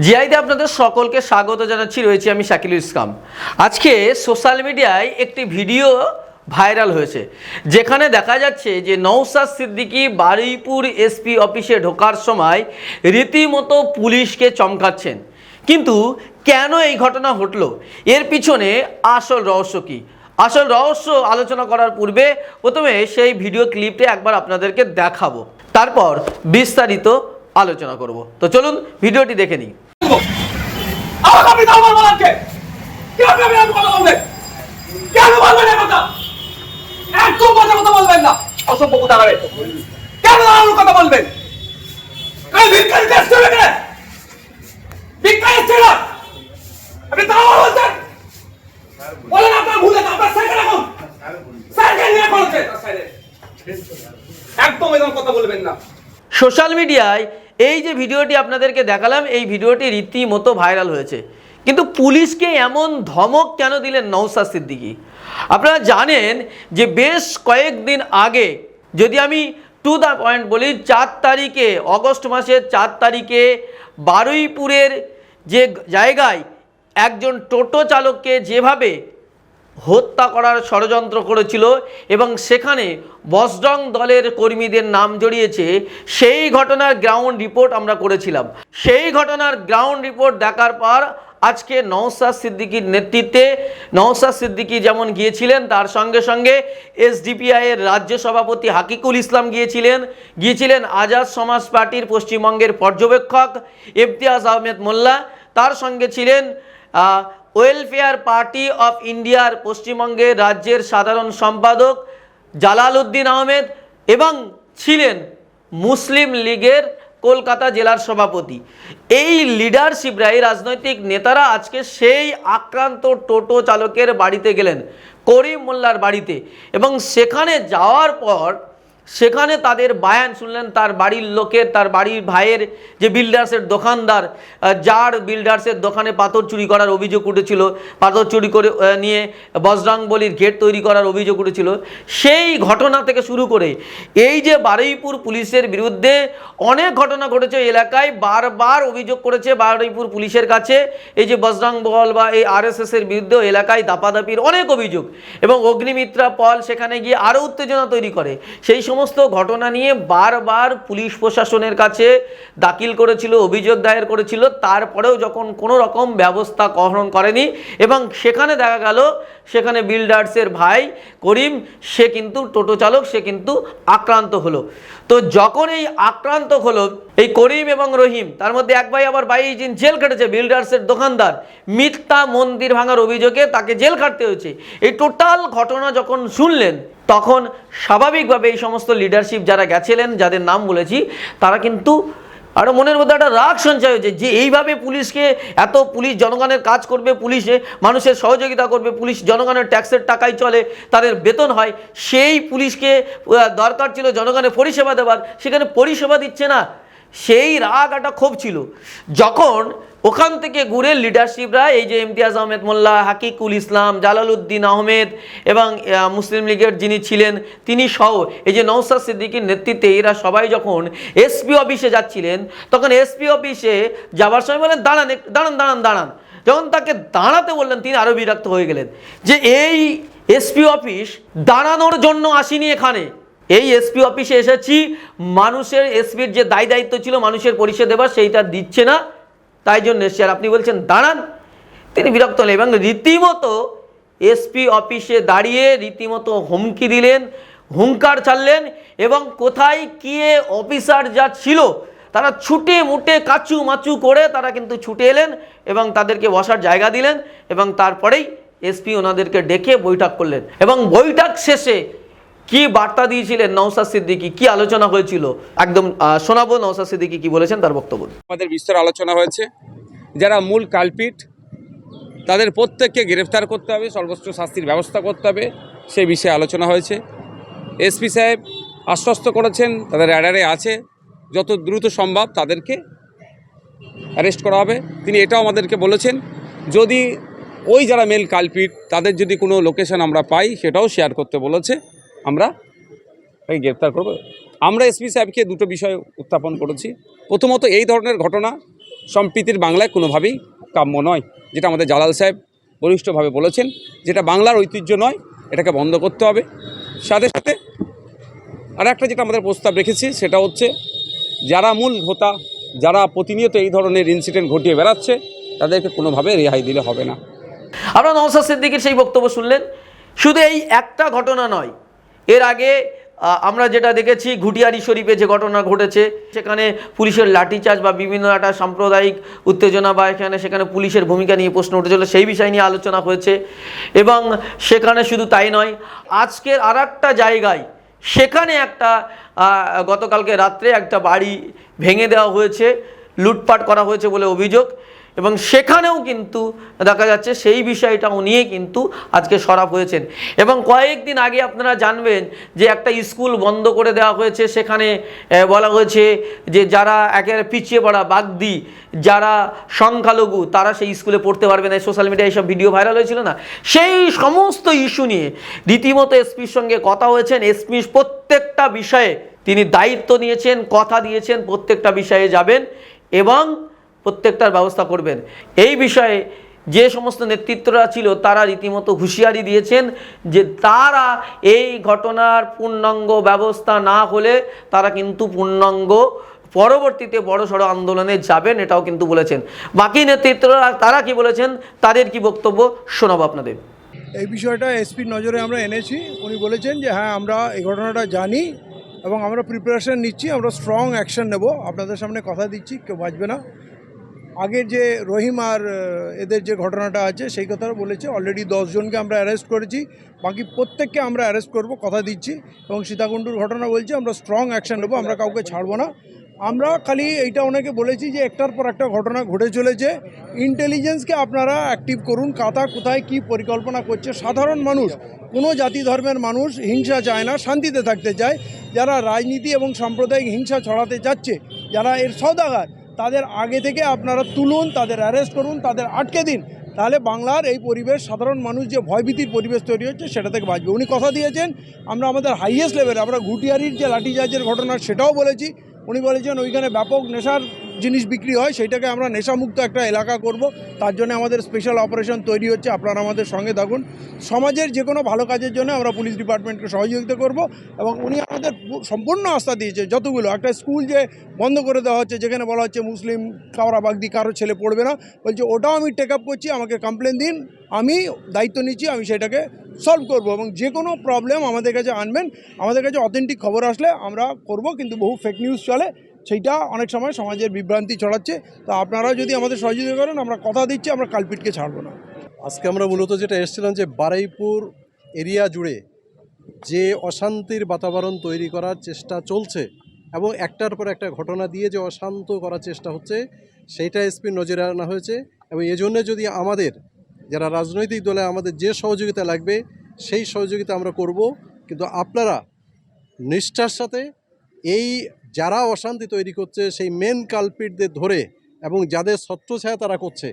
জিআইতে আপনাদের সকলকে স্বাগত জানাচ্ছি। রয়েছি আমি শাকিলুল ইসলাম। আজকে সোশ্যাল মিডিয়ায় একটি ভিডিও ভাইরাল হয়েছে, যেখানে দেখা যাচ্ছে যে নৌসাদ সিদ্দিকী বারুইপুর এসপি অফিসে ঢোকার সময় রীতিমতো পুলিশকে চমকাচ্ছেন। কিন্তু কেন এই ঘটনা ঘটলো? এর পিছনে আসল রহস্য কী? আসল রহস্য আলোচনা করার পূর্বে প্রথমে সেই ভিডিও ক্লিপটা একবার আপনাদেরকে দেখাবো। তারপর বিস্তারিত আলোচনা করব। তো চলুন ভিডিওটি দেখে নিই। কেন বলবেন কথা? একদম বাজে কথা বলবেন না। অসভ্য কথা কেন দাঁড়ানোর কথা বলবেন? এই ভিক্ষারি দেশ চলে গেলে ভিক্ষারি ছিল আপনি দাও বলছেন? বলেন আপনার ভুলে আপনার সাইকেল এখন সাইকেল নিয়ে করেছে একদম এরকম কথা বলবেন না। সোশ্যাল মিডিয়ায় এই যে ভিডিওটি আপনাদেরকে দেখালাম, এই ভিডিওটি রীতিমতো ভাইরাল হয়েছে। কিন্তু পুলিশকে এমন ধমক কেন দিলেন নৌসাদ সিদ্দিকি? আপনারা জানেন যে বেশ কয়েকদিন আগে, যদি আমি টু দ্য পয়েন্ট বলি, চার তারিখে, অগস্ট মাসের চার তারিখে বারুইপুরের যে জায়গায় একজন টোটো চালককে যেভাবে হত্যা করার ষড়যন্ত্র করেছিল এবং সেখানে বসডং দলের কর্মীদের নাম জড়িয়েছে। সেই ঘটনার গ্রাউন্ড রিপোর্ট আমরা করেছিলাম। সেই ঘটনার গ্রাউন্ড রিপোর্ট দেখার পর আজকে নওসাদ সিদ্দিকির নেতৃত্বে নওসাদ সিদ্দিকি যেমন গিয়েছিলেন, তার সঙ্গে সঙ্গে এসডিপিআই এর রাজ্য সভাপতি হাকিকুল ইসলাম গিয়েছিলেন। গিয়েছিলেন আজাদ সমাজ পার্টির পশ্চিমবঙ্গের পর্যবেক্ষক ইফতিয়াজ আহমেদ মোল্লা। তার সঙ্গে ছিলেন ওয়েলফেয়ার পার্টি অফ ইন্ডিয়ার পশ্চিমবঙ্গের রাজ্যের সাধারণ সম্পাদক জালাল উদ্দিন আহমেদ এবং ছিলেন মুসলিম লীগের কলকাতা জেলার সভাপতি। এই লিডারশিপরা এই রাজনৈতিক নেতারা আজকে সেই আক্রান্ত টোটো চালকের বাড়িতে গেলেন, করিম মোল্লার বাড়িতে এবং সেখানে যাওয়ার পর সেখানে তাদের বায়ান শুনলেন, তার বাড়ির লোকের, তার বাড়ির ভাইয়ের যে বিল্ডার্সের দোকানদার যার বিল্ডার্সের দোকানে পাথর চুরি করার অভিযোগ উঠেছিল, পাথর চুরি করে নিয়ে বজরাং বলির গেট তৈরি করার অভিযোগ উঠেছিল। সেই ঘটনা থেকে শুরু করে এই যে বারুইপুর পুলিশের বিরুদ্ধে অনেক ঘটনা ঘটেছে এলাকায়, বারবার অভিযোগ করেছে বারুইপুর পুলিশের কাছে। এই যে বজরাং বল বা এই আরএসএস এর বিরুদ্ধে এলাকায় দাপাদাপির অনেক অভিযোগ এবং অগ্নিমিত্রা পল সেখানে গিয়ে আরও উত্তেজনা তৈরি করে। সেই সমস্ত ঘটনা নিয়ে বারবার পুলিশ প্রশাসনের কাছে দাখিল করেছিল, অভিযোগ দায়ের করেছিল। তারপরেও যখন কোনো রকম ব্যবস্থা গ্রহণ করেনি এবং সেখানে দেখা গেল সেখানে বিল্ডার্সের ভাই করিম, সে কিন্তু টোটো চালক, সে কিন্তু আক্রান্ত হলো। তো যখন এই আক্রান্ত হলো, এই করিম এবং রহিম, তার মধ্যে এক ভাই আবার বাইশ দিন জেল কেটেছে বিল্ডার্সের দোকানদার। মিথ্যা মন্দির ভাঙার অভিযোগে তাকে জেল খাটতে হয়েছে। এই টোটাল ঘটনা যখন শুনলেন, তখন স্বাভাবিকভাবে এই সমস্ত লিডারশিপ যারা গেছিলেন, যাদের নাম বলেছি, তারা কিন্তু আরও মনের মধ্যে একটা রাগ সঞ্চয় হয়েছে যে এইভাবে পুলিশকে এত পুলিশ জনগণের কাজ করবে, পুলিশে মানুষের সহযোগিতা করবে, পুলিশ জনগণের ট্যাক্সের টাকায় চলে, তাদের বেতন হয়, সেই পুলিশকে দরকার ছিল জনগণের পরিষেবা দেওয়ার সেখানে পরিষেবা দিচ্ছে না। সেই রাগ একটা ক্ষোভ ছিল। যখন ওখান থেকে ঘুরে লিডারশিপরা এই যে ইমতিয়াজ আহমেদ মোল্লা, হাকিকুল ইসলাম, জালালউদ্দিন আহমেদ এবং মুসলিম লীগের যিনি ছিলেন, তিনি সহ এই যে নৌসাদ সিদ্দিকীর নেতৃত্বে এরা সবাই যখন এসপি অফিসে যাচ্ছিলেন, তখন এসপি অফিসে যাওয়ার সময় বলেন, দাঁড়ান দাঁড়ান দাঁড়ান দাঁড়ান। যখন তাকে দাঁড়াতে বললেন, তিনি আরও বিরক্ত হয়ে গেলেন যে, এই এসপি অফিস দাঁড়ানোর জন্য আসিনি এখানে। এই এসপি অফিসে এসেছি, মানুষের এসপির যে দায় দায়িত্ব ছিল, মানুষের পরিষেবা সেইটা দিচ্ছে না। তাই জন্য আর আপনি বলছেন, দাঁড়ান। তিনি বিরক্ত হলেন এবং রীতিমতো এসপি অফিসে দাঁড়িয়ে রীতিমতো হুমকি দিলেন, হুঙ্কার ছাড়লেন এবং কোথায় গিয়ে অফিসার যা ছিল, তারা ছুটে মুটে কাচু মাচু করে তারা কিন্তু ছুটে এলেন এবং তাদেরকে বসার জায়গা দিলেন এবং তারপরেই এসপি ওনাদেরকে ডেকে বৈঠক করলেন এবং বৈঠক শেষে কি বার্তা দিয়েছিলেন নওসাদ সিদ্দিকি? কি আলোচনা হয়েছিল? একদম শোনাবো নওসাদ সিদ্দিকি কি বলেছেন তার বক্তব্য। আমাদের বিস্তর আলোচনা হয়েছে। যারা মূল কালপিট, তাদের প্রত্যেককে গ্রেফতার করতে হবে, সর্বোচ্চ শাস্তির ব্যবস্থা করতে হবে, সেই বিষয়ে আলোচনা হয়েছে। এসপি সাহেব আশ্বস্ত করেছেন, তাদের অ্যাডারে আছে, যত দ্রুত সম্ভব তাদেরকে অ্যারেস্ট করা হবে। তিনি এটাও আমাদেরকে বলেছেন, যদি ওই যারা মেল কালপিট, তাদের যদি কোনো লোকেশন আমরা পাই, সেটাও শেয়ার করতে বলেছে। আমরা তাকে গ্রেপ্তার করব। আমরা এসপি সাহেবকে দুটো বিষয় উত্থাপন করেছি। প্রথমত এই ধরনের ঘটনা সম্প্রীতির বাংলায় কোনোভাবেই কাম্য নয়, যেটা আমাদের জালাল সাহেব বলিষ্ঠভাবে বলেছেন, যেটা বাংলার ঐতিহ্য নয়, এটাকে বন্ধ করতে হবে। সাথে সাথে আর একটা যেটা আমাদের প্রস্তাব রেখেছি, সেটা হচ্ছে যারা মূল হোতা, যারা প্রতিনিয়ত এই ধরনের ইনসিডেন্ট ঘটিয়ে বেড়াচ্ছে, তাদেরকে কোনোভাবে রেহাই দিলে হবে না। আপনারা নওসাদ সিদ্দিকের সেই বক্তব্য শুনলেন। শুধু এই একটা ঘটনা নয় এর আগে আমরা যেটা দেখেছি, ঘুটিয়ারি শরীফে যে ঘটনা ঘটেছে, সেখানে পুলিশের লাঠিচার্জ বা বিভিন্ন একটা সাম্প্রদায়িক উত্তেজনা বা এখানে সেখানে পুলিশের ভূমিকা নিয়ে প্রশ্ন উঠেছিল, সেই বিষয় নিয়ে আলোচনা হয়েছে। এবং সেখানে শুধু তাই নয়, আজকের আর জায়গায় সেখানে একটা গতকালকে রাত্রে একটা বাড়ি ভেঙে দেওয়া হয়েছে, লুটপাট করা হয়েছে বলে অভিযোগ। এবং সেখানেও কিন্তু দেখা যাচ্ছে সেই বিষয়টাও নিয়ে কিন্তু আজকে সরাব হয়েছেন। এবং কয়েকদিন আগে আপনারা জানবেন যে একটা স্কুল বন্ধ করে দেওয়া হয়েছে, সেখানে বলা হয়েছে যে যারা একেবারে পিছিয়ে পড়া বাগদি, যারা সংখ্যালঘু, তারা সেই স্কুলে পড়তে পারবে না। সোশ্যাল মিডিয়ায় এইসব ভিডিও ভাইরাল হয়েছিল না? সেই সমস্ত ইস্যু নিয়ে রীতিমতো এসপির সঙ্গে কথা হয়েছেন। এসপি প্রত্যেকটা বিষয়ে তিনি দায়িত্ব নিয়েছেন, কথা দিয়েছেন, প্রত্যেকটা বিষয়ে যাবেন এবং প্রত্যেকটার ব্যবস্থা করবেন। এই বিষয়ে যে সমস্ত নেতৃত্বরা ছিল, তারা রীতিমতো হুঁশিয়ারি দিয়েছেন যে তারা এই ঘটনার পূর্ণাঙ্গ ব্যবস্থা না হলে তারা কিন্তু পূর্ণাঙ্গ পরবর্তীতে বড় সড়ো আন্দোলনে যাবেন এটাও কিন্তু বলেছেন। বাকি নেতৃত্বরা, তারা কি বলেছেন, তাদের কি বক্তব্য শোনাবো আপনাদের। এই বিষয়টা এসপির নজরে আমরা এনেছি। উনি বলেছেন যে হ্যাঁ আমরা এই ঘটনাটা জানি এবং আমরা প্রিপারেশন নিচ্ছি, আমরা স্ট্রং অ্যাকশন নেব। আপনাদের সামনে কথা দিচ্ছি, কেউ বাঁচবে না। আগের যে রহিম আর এদের যে ঘটনাটা আছে, সেই কথাটা বলেছে। অলরেডি জনকে আমরা অ্যারেস্ট করেছি। বাকি প্রত্যেককে আমরা অ্যারেস্ট করব, কথা দিচ্ছি। এবং সীতাকুণ্ডুর ঘটনা বলছি, আমরা স্ট্রং অ্যাকশন নেব, আমরা কাউকে ছাড়বো না। আমরা খালি এইটা ওনাকে বলেছি যে, একটার পর একটা ঘটনা ঘটে চলেছে। ইন্টেলিজেন্সকে আপনারা অ্যাক্টিভ করুন। কাতা কোথায় কি পরিকল্পনা করছে? সাধারণ মানুষ, কোনো জাতি ধর্মের মানুষ হিংসা চায় না, শান্তিতে থাকতে চায়। যারা রাজনীতি এবং সাম্প্রদায়িক হিংসা ছড়াতে যাচ্ছে যারা এর সৌদাগার তাদের আগে থেকে আপনারা তুলুন, তাদের অ্যারেস্ট করুন, তাদের আটকে দিন। তাহলে বাংলার এই পরিবেশ, সাধারণ মানুষ যে ভয়ভীতির পরিবেশ তৈরি হচ্ছে, সেটা থেকে বাঁচবে। উনি কথা দিয়েছেন, আমরা আমাদের হাইয়েস্ট লেভেলে আমরা ঘুটিয়ারির যে লাঠিচার্জের ঘটনা, সেটাও বলেছি। উনি বলেছেন, ওইখানে ব্যাপক নেশার জিনিস বিক্রি হয়, সেইটাকে আমরা নেশামুক্ত একটা এলাকা করব। তার জন্য আমাদের স্পেশাল অপারেশন তৈরি হচ্ছে, আপনারা আমাদের সঙ্গে থাকুন। সমাজের যে কোনো ভালো কাজের জন্য আমরা পুলিশ ডিপার্টমেন্টকে সহযোগিতা করব এবং উনি আমাদের সম্পূর্ণ আস্থা দিয়েছে, যতগুলো। একটা স্কুল যে বন্ধ করে দেওয়া হচ্ছে, যেখানে বলা হচ্ছে মুসলিম কাওড়া বাগদি কারও ছেলে পড়বে না, বলছে ওটাও আমি টেক আপ করছি, আমাকে কমপ্লেন দিন, আমি দায়িত্ব নিচ্ছি, আমি সেটাকে সলভ করব এবং যে কোনো প্রবলেম আমাদের কাছে আনবেন, আমাদের কাছে অথেন্টিক খবর আসলে আমরা করব, কিন্তু বহু ফেক নিউজ চলে সেইটা অনেক সময় সমাজের বিভ্রান্তি ছড়াচ্ছে। তো আপনারা যদি আমাদের সহযোগিতা করেন, আমরা কথা দিচ্ছি, আমরা কালপিটকে ছাড়বো না। আজকে আমরা মূলত যেটা এসেছিলাম যে বারাইপুর এরিয়া জুড়ে যে অশান্তির বাতাবরণ তৈরি করার চেষ্টা চলছে এবং একটার পর একটা ঘটনা দিয়ে যে অশান্ত করার চেষ্টা হচ্ছে, সেইটা এসপির নজরে আনা হয়েছে এবং এজন্য যদি আমাদের যারা রাজনৈতিক দলে আমাদের যে সহযোগিতা লাগবে, সেই সহযোগিতা আমরা করব। কিন্তু আপনারা নিষ্ঠার সাথে এই যারা অশান্তি তৈরি করছে, সেই মেন কালপিটদের ধরে এবং যাদের ছত্রছায়া তারা করছে,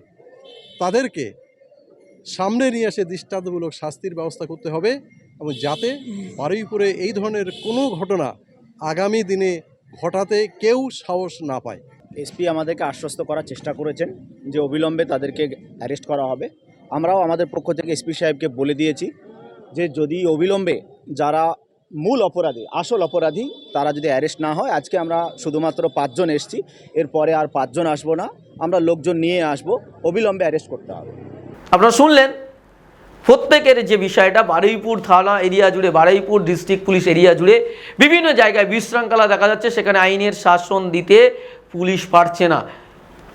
তাদেরকে সামনে নিয়ে এসে দৃষ্টান্তমূলক শাস্তির ব্যবস্থা করতে হবে এবং যাতে বারুইপুরে এই ধরনের কোনো ঘটনা আগামী দিনে ঘটাতে কেউ সাহস না পায়। এসপি আমাদেরকে আশ্বস্ত করার চেষ্টা করেছেন যে অবিলম্বে তাদেরকে অ্যারেস্ট করা হবে। আমরাও আমাদের পক্ষ থেকে এসপি সাহেবকে বলে দিয়েছি যে যদি অবিলম্বে যারা মূল অপরাধী, আসল অপরাধী তারা যদি অ্যারেস্ট না হয়, আজকে আমরা শুধুমাত্র পাঁচজন এসছি, এরপরে আর পাঁচজন আসব না, আমরা লোকজন নিয়ে আসব, অবিলম্বে অ্যারেস্ট করতে হবে। আপনারা শুনলেন, প্রত্যেকের যে বিষয়টা, বারুইপুর থানা এরিয়া জুড়ে, বারুইপুর ডিস্ট্রিক্ট পুলিশ এরিয়া জুড়ে বিভিন্ন জায়গায় বিশৃঙ্খলা দেখা যাচ্ছে, সেখানে আইনের শাসন দিতে পুলিশ পারছে না।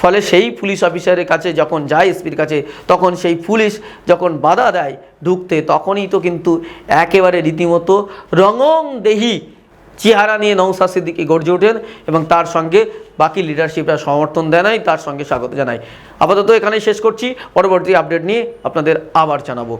ফলে সেই পুলিশ অফিসারের কাছে যখন যায় এসপির কাছে, তখন সেই পুলিশ যখন বাধা দেয় ঢুকতে, তখনই তো কিন্তু একেবারে রীতিমতো রঙং দেহি চেহারা নিয়ে নৌসা সিদ্দিকি গর্জে ওঠেন এবং তার সঙ্গে বাকি লিডারশিপরা সমর্থন জানাই তার সঙ্গে স্বাগত জানাই আপাতত এখানেই শেষ করছি। পরবর্তী আপডেট নিয়ে আপনাদের আবার জানাব।